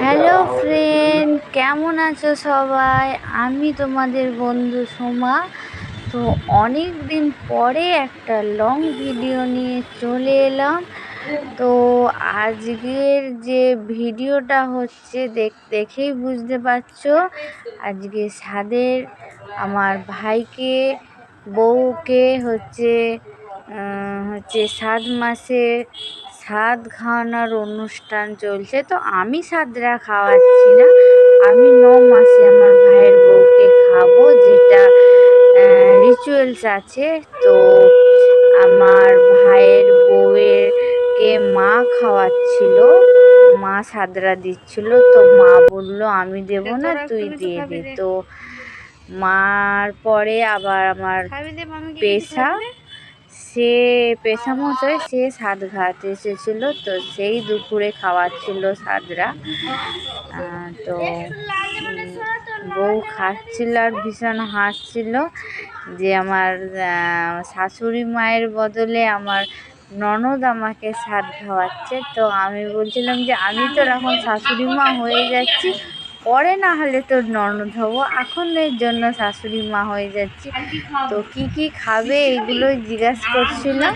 Hello friend কেমন আছো সবাই? আমি তোমাদের বন্ধু সোমা। তো অনেক দিন পরে একটা লং ভিডিও নিয়ে চলে এলাম। তো আজকের যে ভিডিওটা হচ্ছে, দেখ, দেখেই বুঝতে পারছ, আজকে সাদের আমার ভাইকে, বউকে হচ্ছে হচ্ছে সাত মাসের সাদ খাওয়ানোর অনুষ্ঠান চলছে। তো আমি সাদরা খাওয়াচ্ছি না। আমি ন মাসে আমার ভাইয়ের বউকে খাব যেটা রিচুয়ালস আছে। তো আমার ভাইয়ের বউয়েরকে মা খাওয়াচ্ছিল মা সাদরা দিচ্ছিল। তো মা বলল আমি দেব না তুই দিয়ে দে। তো মার পরে আবার আমার পেশা সে পেশামশাই সে সাদ ঘাতে এসেছিল, তো সেই দুপুরে খাওয়াচ্ছিল সাদরা তো বউ খাচ্ছিল আর ভীষণ হাসছিল যে আমার শাশুড়ি মায়ের বদলে আমার ননদ আমাকে সাদ খাওয়াচ্ছে। তো আমি বলছিলাম যে আমি তো এখন শাশুড়ি মা হয়ে যাচ্ছি পরে না হলে তোর ননদ হব। এখন এর জন্য শাশুড়ি মা হয়ে যাচ্ছি। তো কি কি খাবে এগুলোই জিজ্ঞাসা করছিলাম।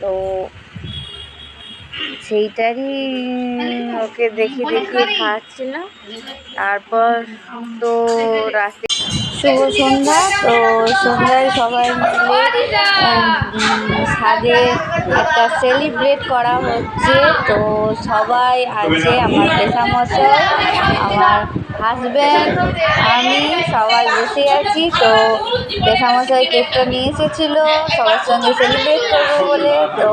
তো সেইটারই ওকে দেখে দেখে খাওয়াচ্ছিলাম তারপর তো রাতে শুভ সন্ধ্যা, তো সন্ধ্যায় সবাই মিলে ছাদে একটা সেলিব্রেট করা হচ্ছে। তো সবাই আছে আমার পেশামশাই, আমার হাজব্যান্ড আমি সবাই বসে আছি। তো পেশামশাই কেকটা নিয়ে এসেছিল, সবার সঙ্গে সেলিব্রেট করব বলে। তো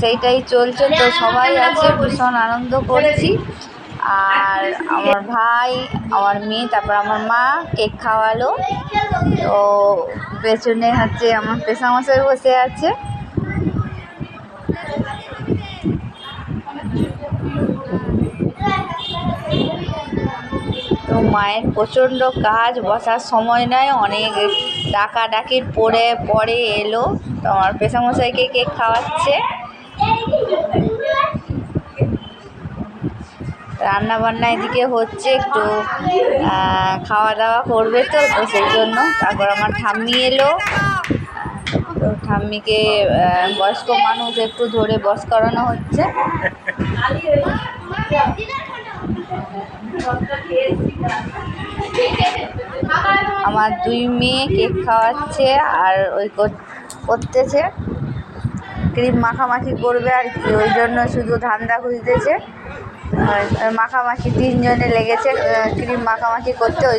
সেইটাই চলছে। তো সবাই আছে, ভীষণ আনন্দ করছি। আর আমার ভাই, আমার মেয়ে, তারপর আমার মা কেক খাওয়ালো। তো পেছনে হচ্ছে আমার পেশামশাই বসে আছে। মায়ের প্রচণ্ড কাজ বসার সময় নয় অনেক ডাকাডাকির পরে পরে এলো। তো আমার পেশামশাইকে কেক খাওয়াচ্ছে। রান্না বান্না এদিকে হচ্ছে, একটু খাওয়া দাওয়া করবে তো তো সেই জন্য। তারপর আমার ঠাম্মি এলো। তো ঠাম্মিকে বয়স্ক মানুষ একটু ধরে বস করানো হচ্ছে। আমার দুই মেয়ে কেক খাওয়াচ্ছে আর ওই করতেছে। ক্রিম মাখামাখি করবে আর কি, ওই জন্য শুধু ধান্দা খুঁজতেছে। মাখামাখি তিনজনে লেগেছে ক্রিম মাখামাখি করতে, ওই